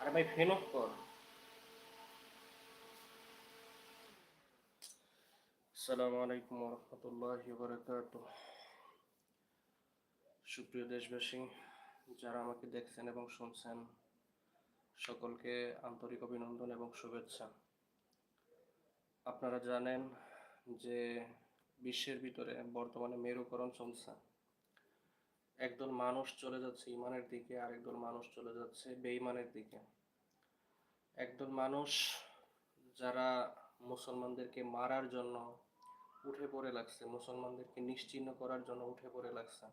আরে ভাই ফেন অফ কর। আসসালামু আলাইকুম রহমতুল্লাহ বারকাত সুপ্রিয় দেশবাসী, যারা আমাকে দেখছেন এবং শুনছেন, সকলকে আন্তরিক অভিনন্দন এবং শুভেচ্ছা। আপনারা জানেন যে বিশ্বের ভিতরে বর্তমানে মেরুকরণ চলছে। একদল মানুষ চলে যাচ্ছে ইমানের দিকে আর একদল মানুষ চলে যাচ্ছে বেঈমানের দিকে। একদল মানুষ যারা মুসলমানদেরকে মারার জন্য উঠে পড়ে লাগছে, মুসলমানদেরকে নিশ্চিহ্ন করার জন্য উঠে পড়ে লাগছে।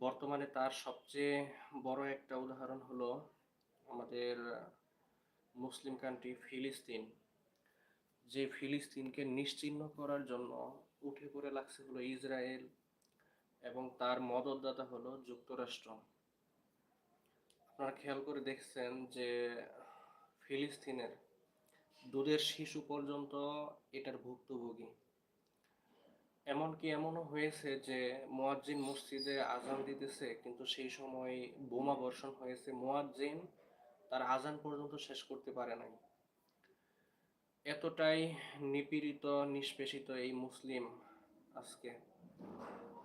বর্তমানে তার সবচেয়ে বড় একটা উদাহরণ হলো আমাদের মুসলিম কান্ট্রি ফিলিস্তিন। যে ফিলিস্তিনকে নিশ্চিহ্ন করার জন্য উঠে পড়ে লাগছে হলো ইসরায়েল। এবং তার মদতদাতা হলো যুক্তরাষ্ট্র। আপনারা খেয়াল করে দেখছেন যে ফিলিস্তিনের দুধের শিশু পর্যন্ত এটার ভুক্তভোগী। এমনকি এমনও হয়েছে যে মোয়াজ্জিন মসজিদে আজান দিতেছে, কিন্তু সেই সময় বোমা বর্ষণ হয়েছে। মোয়াজ্জিন তার আজান পর্যন্ত শেষ করতে পারে নাই। এতটাই নিপীড়িত, নিষ্পেষিত এই মুসলিম আজকে।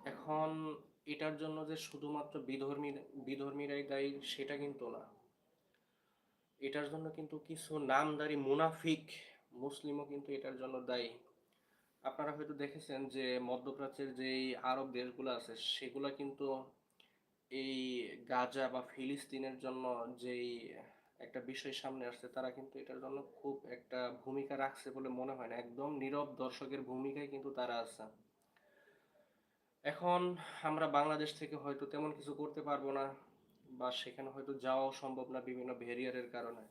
এখন এটার জন্য যে শুধুমাত্র বিধর্মী, বিধর্মীরাই দায়ী সেটা কিন্তু না। এটার জন্য কিন্তু কিছু নামদারি মুনাফিক মুসলিমও কিন্তু এটার জন্য দায়ী। আপনারা হয়তো দেখেছেন যে মধ্যপ্রাচ্যের যেই আরব দেশগুলো আছে, সেগুলো কিন্তু এই গাজা বা ফিলিস্তিনের জন্য যেই একটা বিষয় সামনে আসছে, তারা কিন্তু এটার জন্য খুব একটা ভূমিকা রাখছে বলে মনে হয় না। একদম নীরব দর্শকের ভূমিকায় কিন্তু তারা আছে। এখন আমরা বাংলাদেশ থেকে হয়তো তেমন কিছু করতে পারব না, বা সেখানে হয়তো যাওয়াও সম্ভব না বিভিন্ন ভেরিয়ারের কারণে।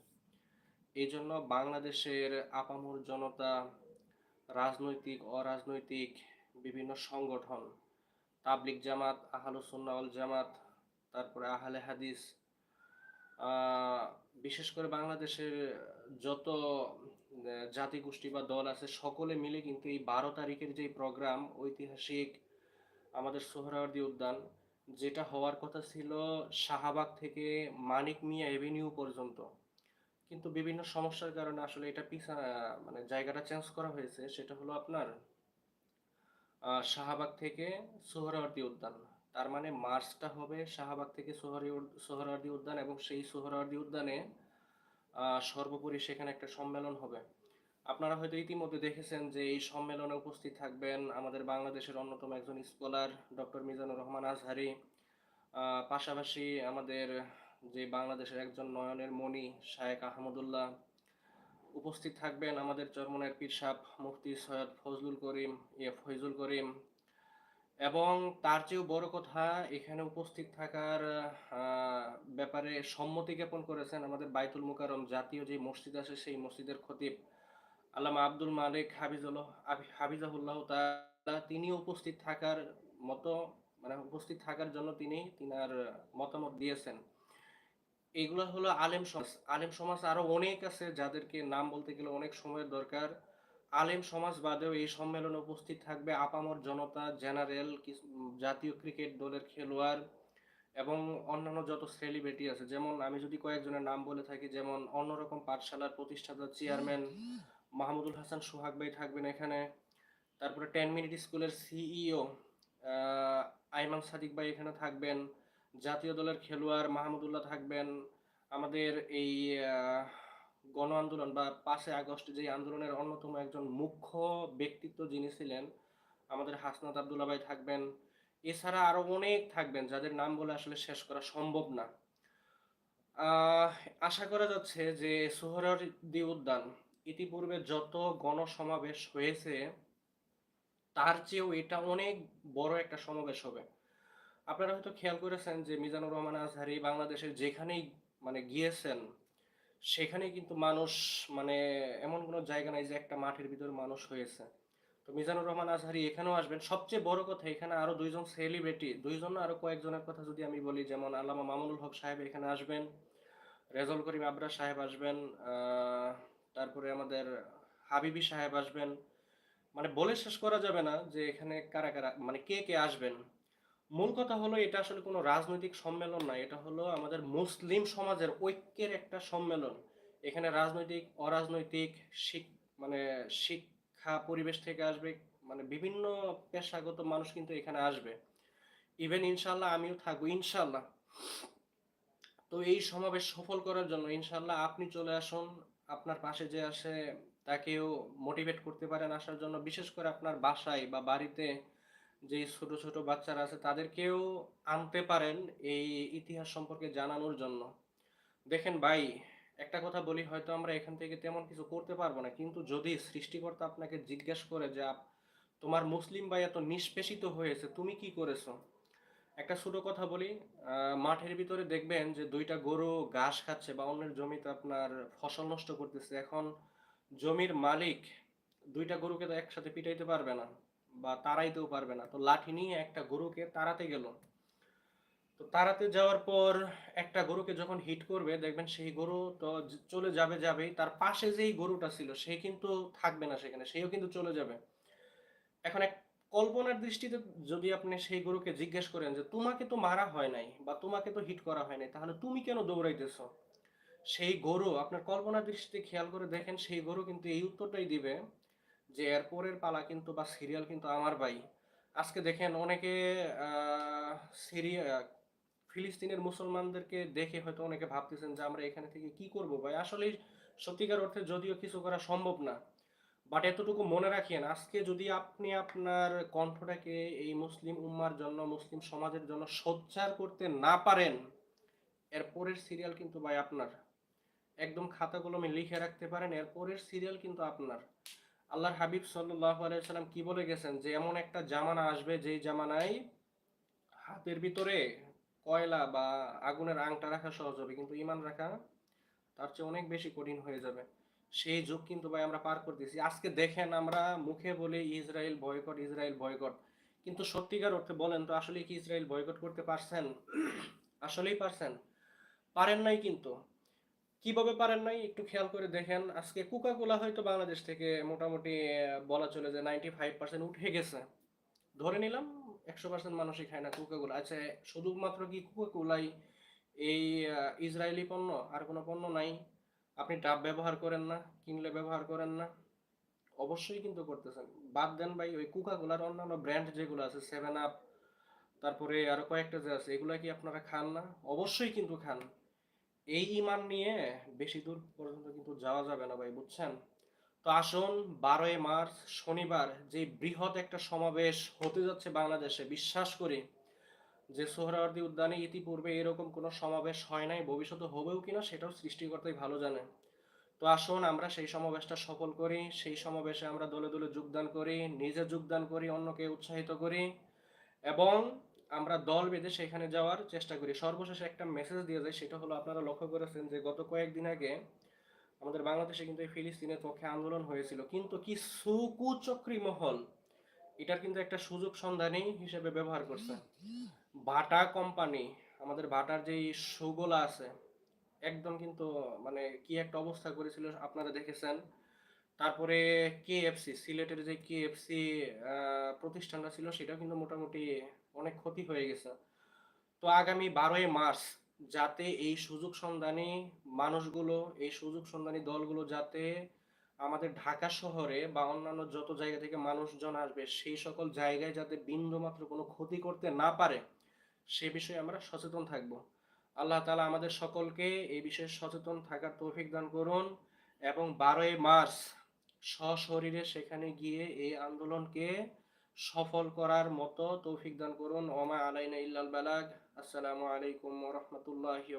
এই জন্য বাংলাদেশের আপামর জনতা, রাজনৈতিক, অরাজনৈতিক বিভিন্ন সংগঠন তাবলিক জামাত আহলুসুন্না ওয়াল জামাত, তারপরে আহলে হাদিস বিশেষ করে বাংলাদেশের যত জাতিগোষ্ঠী বা দল আছে, সকলে মিলে কিন্তু এই বারো তারিখের যে প্রোগ্রাম ঐতিহাসিক আমাদের সোহরাওয়ার্দী উদ্যান, যেটা হওয়ার কথা ছিল শাহবাগ থেকে মানিক মিয়া এভিনিউ পর্যন্ত। কিন্তু বিভিন্ন সমস্যার কারণে আসলে এটা পিছা মানে জায়গাটা চেঞ্জ করা হয়েছে, সেটা হলো আপনার শাহবাগ থেকে সোহরাওয়ার্দী উদ্যান। তার মানে মার্চটা হবে শাহবাগ থেকে সোহরি, সোহরাওয়ার্দী উদ্যান এবং সেই সোহরাওয়ার্দী উদ্যানে সর্বোপরি সেখানে একটা সম্মেলন হবে। আপনারা হয়তো ইতিমধ্যে দেখেছেন যে এই সম্মেলনে উপস্থিত থাকবেন আমাদের বাংলাদেশের অন্যতম একজন স্কলার ডক্টর মিজানুর রহমান আজহারি। পাশাপাশি আমাদের যে বাংলাদেশের একজন নয়নের মণি, শায়েক আহমদুল্লাহ উপস্থিত থাকবেন আমাদের চরমনের পীর সাহ মুফতি সৈয়দ ফজলুল করিম ইয়ে ফৈজুল করিম। এবং তার চেয়েও বড় কথা, এখানে উপস্থিত থাকার ব্যাপারে সম্মতি জ্ঞাপন করেছেন আমাদের বাইতুল মুকাররম জাতীয় যে মসজিদ আছে, সেই মসজিদের খতিব আল্লামা আব্দুল মালিক হাফিজুল্লাহ, হাফিজাহুল্লাহ তাআলা তিনি উপস্থিত থাকার মতো মানে উপস্থিত থাকার জন্য তিনি তিনার মতামত দিয়েছেন। এগুলো হলো আলেম সমাজ। আলেম সমাজ আরও অনেক আছে যাদেরকে নাম বলতে গেলে অনেক সময়ের দরকার। আলেম সমাজ বাদেও এই সম্মেলনে উপস্থিত থাকবে আপামর জনতা, জেনারেল জাতীয় ক্রিকেট দলের খেলোয়াড় এবং অন্যান্য যত সেলিব্রিটি আছে। যেমন আমি যদি কয়েকজনের নাম বলে থাকি, যেমন অন্যরকম পাঠশালার প্রতিষ্ঠাতা, চেয়ারম্যান মাহমুদুল হাসান, সোহাগ ভাই থাকবেন এখানে। তারপরে টেন মিনিট স্কুলের সিইও আইমান সাদিক ভাই এখানে থাকবেন। জাতীয় দলের খেলোয়াড় মাহমুদুল্লাহ থাকবেন। আমাদের এই গণ আন্দোলন বা পাঁচই আগস্ট যে আন্দোলনের অন্যতম একজন মুখ্য ব্যক্তিত্ব যিনি ছিলেন, আমাদের হাসনাত আবদুল্লাহ ভাই থাকবেন। এছাড়া আরও অনেক থাকবেন যাদের নাম বলে আসলে শেষ করা সম্ভব না। আশা করা যাচ্ছে যে সোহরাওয়ার্দী উদ্যান ইতিপূর্বে যত গণসমাবেশ হয়েছে, তার চেয়েও এটা অনেক বড় একটা সমাবেশ হবে। আপনারা হয়তো খেয়াল করেছেন যে মিজানুর রহমান আজহারি বাংলাদেশের যেখানেই মানে গিয়েছেন, সেখানেই কিন্তু মানুষ মানে এমন কোনো জায়গা নাই যে একটা মাঠের ভিতর মানুষ হয়েছে। তো মিজানুর রহমান আজহারি এখানেও আসবেন। সবচেয়ে বড় কথা, এখানে আরও দুইজন সেলিব্রিটি দুইজন আরও কয়েকজনের কথা যদি আমি বলি, যেমন আল্লামা মামুনুল হক সাহেব এখানে আসবেন রেজল করিম আবরা সাহেব আসবেন তারপরে আমাদের হাবিবি সাহেব আসবেন। মানে বলে শেষ করা যাবে না যে এখানে কারা কারা মানে কে কে আসবেন। মূল কথা হলো এটা আসলে কোনো রাজনৈতিক সম্মেলন না এটা হলো আমাদের মুসলিম সমাজের ঐক্যের একটা সম্মেলন। এখানে রাজনৈতিক, অরাজনৈতিক শিক মানে শিক্ষা পরিবেশ থেকে আসবে মানে বিভিন্ন পেশাগত মানুষ কিন্তু এখানে আসবে। ইভেন ইনশাল্লাহ আমিও থাকব ইনশাল্লাহ তো এই সমাবেশ সফল করার জন্য ইনশাল্লাহ আপনি চলে আসুন আপনার পাশে যে আসে, তাকেও মোটিভেট করতে পারেন আসার জন্য। বিশেষ করে আপনার বাসায় বা বাড়িতে যে ছোট ছোট বাচ্চারা আছে, তাদেরকেও আনতে পারেন এই ইতিহাস সম্পর্কে জানানোর জন্য। দেখেন ভাই, একটা কথা বলি, হয়তো আমরা এখান থেকে তেমন কিছু করতে পারব না, কিন্তু যদি সৃষ্টিকর্তা আপনাকে জিজ্ঞেস করে যে তোমার মুসলিম ভাই এত নিষ্পেষিত হয়েছে, তুমি কি করেছ? একটা ছোট কথা বলি মাঠের ভিতরে দেখবেন যে দুইটা গরু ঘাস খাচ্ছে বা অন্যের জমিতে আপনার ফসল নষ্ট করতেছে। এখন জমির মালিক দুইটা গরুকে তো একসাথে পিটাইতে পারবে না বা তাড়াইতেও পারবে না। তো লাঠি নিয়ে একটা গরুকে তাড়াতে গেল। তো তাড়াতে যাওয়ার পর একটা গরুকে যখন হিট করবে, দেখবেন সেই গরু তো চলে যাবে যাবেই। তার পাশে যেই গরুটা ছিল, সে কিন্তু থাকবে না সেখানে, সেও কিন্তু চলে যাবে। এখন এক কল্পনার দৃষ্টিতে যদি আপনি সেই গরুকে জিজ্ঞেস করেন যে, তোমাকে তো মারা হয় নাই বা তোমাকে তো হিট করা হয় নাই, তাহলে তুমি কেন দৌড়াইতেছো? সেই গরু, আপনার কল্পনার দৃষ্টিতে খেয়াল করে দেখেন, সেই গরু কিন্তু এই উত্তরটাই দিবে যে এরপরের পালা কিন্তু বা সিরিয়াল কিন্তু আমার ভাই। আজকে দেখেন অনেকে সিরিয়া ফিলিস্তিনের মুসলমানদেরকে দেখে হয়তো অনেকে ভাবতেছেন যে, আমরা এখানে থেকে কি করব? ভাই আসলে সত্যিকার অর্থে যদিও কিছু করা সম্ভব না। বাট এতটুকু মনে রাখিয়েন আজকে যদি আপনি আপনার কণ্ঠটাকে এই মুসলিম উম্মার জন্য, মুসলিম সমাজের জন্য সোচ্চার করতে না পারেন, এর পরের সিরিয়াল কিন্তু ভাই আপনার। একদম খাতা কলমে লিখে রাখতে পারেন, এর পরের সিরিয়াল কিন্তু আপনার। আল্লাহর হাবিব সাল্লাহ আলাইসাল্লাম কি বলে গেছেন? যে এমন একটা জামানা আসবে, যেই জামানায় হাতের ভিতরে কয়লা বা আগুনের আংটা রাখা সহজ হবে, কিন্তু ইমান রাখা তার চেয়ে অনেক বেশি কঠিন হয়ে যাবে। সেই যুগ কিন্তু ভাই আমরা পার করতেছি। আজকে দেখেন আমরা মুখে বলি ইসরায়েল বয়কট ইসরায়েল বয়কট কিন্তু সত্যিকার অর্থে বলেন তো, আসলে কি ইসরায়েল বয়কট করতে পারছেন? আসলেই পারছেন। পারেন নাই কিন্তু। কীভাবে পারেন নাই একটু খেয়াল করে দেখেন। আজকে কোকা কোলা হয়তো বাংলাদেশ থেকে মোটামুটি বলা চলে যে নাইনটি ফাইভ পার্সেন্ট উঠে গেছে। ধরে নিলাম একশো পার্সেন্ট মানুষই খায় না কোকা কোলা আচ্ছা শুধুমাত্র কি কোকা কোলাই এই ইসরায়েলি পণ্য? আর কোনো পণ্য নাই? আপনি ডাব ব্যবহার করেন না, কিনলে ব্যবহার করেন না, অবশ্যই কিন্তু করতেছেন। বাদ দেন ভাই, ওই কোকা কোলার অন্যান্য ব্র্যান্ড যেগুলো আছে সেভেন আপ তারপরে আরও কয়েকটা যে আছে, এগুলা কি আপনারা খান না? অবশ্যই কিন্তু খান। এই ইমান নিয়ে বেশি দূর পর্যন্ত কিন্তু যাওয়া যাবে না ভাই, বুঝছেন? তো আসুন, বারোই মার্চ, শনিবার যে বৃহৎ একটা সমাবেশ হতে যাচ্ছে বাংলাদেশে, বিশ্বাস করি যে সোহরাওয়ার্দী উদ্যানে ইতিপূর্বে এরকম কোনো সমাবেশ হয় নাই, ভবিষ্যতে হবেও কিনা সেটাও সৃষ্টিকর্তাই ভালো জানে তো আসুন আমরা সেই সমাবেশটা সফল করি, সেই সমাবেশে আমরা দলে দলে যোগদান করি, নিজে যোগদান করি, অন্যকে উৎসাহিত করি এবং আমরা দল বেঁধে সেখানে যাওয়ার চেষ্টা করি। সর্বশেষে একটা মেসেজ দিয়ে যায় সেটা হলো আপনারা লক্ষ্য করেছেন যে গত কয়েকদিন আগে আমাদের বাংলাদেশে কিন্তু এই ফিলিস্তিনের পক্ষে আন্দোলন হয়েছিল। কিন্তু কি সুকুচক্রী মহল এটার কিন্তু একটা সুযোগ সন্ধানী হিসেবে ব্যবহার করছে। বাটা কোম্পানি, আমাদের বাটার যেই শোগুলা আছে, একদম কিন্তু মানে কি একটা অবস্থা করেছিল আপনারা দেখেছেন। তারপরে কেএফসি, সিলেটের যে কেএফসি প্রতিষ্ঠানটা ছিল, সেটাও কিন্তু মোটামুটি অনেক ক্ষতি হয়ে গেছে। তো আগামী বারোই মার্চ যাতে এই সুযোগ সন্ধানী মানুষগুলো, এই সুযোগ সন্ধানী দলগুলো যাতে আমাদের ঢাকা শহরে বা অন্যান্য যত জায়গা থেকে মানুষজন আসবে, সেই সকল জায়গায় যাতে বিন্দুমাত্র কোনো ক্ষতি করতে না পারে, সে বিষয়ে আমরা সচেতন থাকব। আল্লাহ তালা আমাদের সকলকে এই বিষয়ে সচেতন থাকার তৌফিক দান করুন এবং বারোই মার্চ সশরীরে সেখানে গিয়ে এই আন্দোলনকে সফল করার মতো তৌফিক দান করুন। ওমা আলাইনা ইল্লাল বালাগ। আসসালামু আলাইকুম রাহমাতুল্লাহি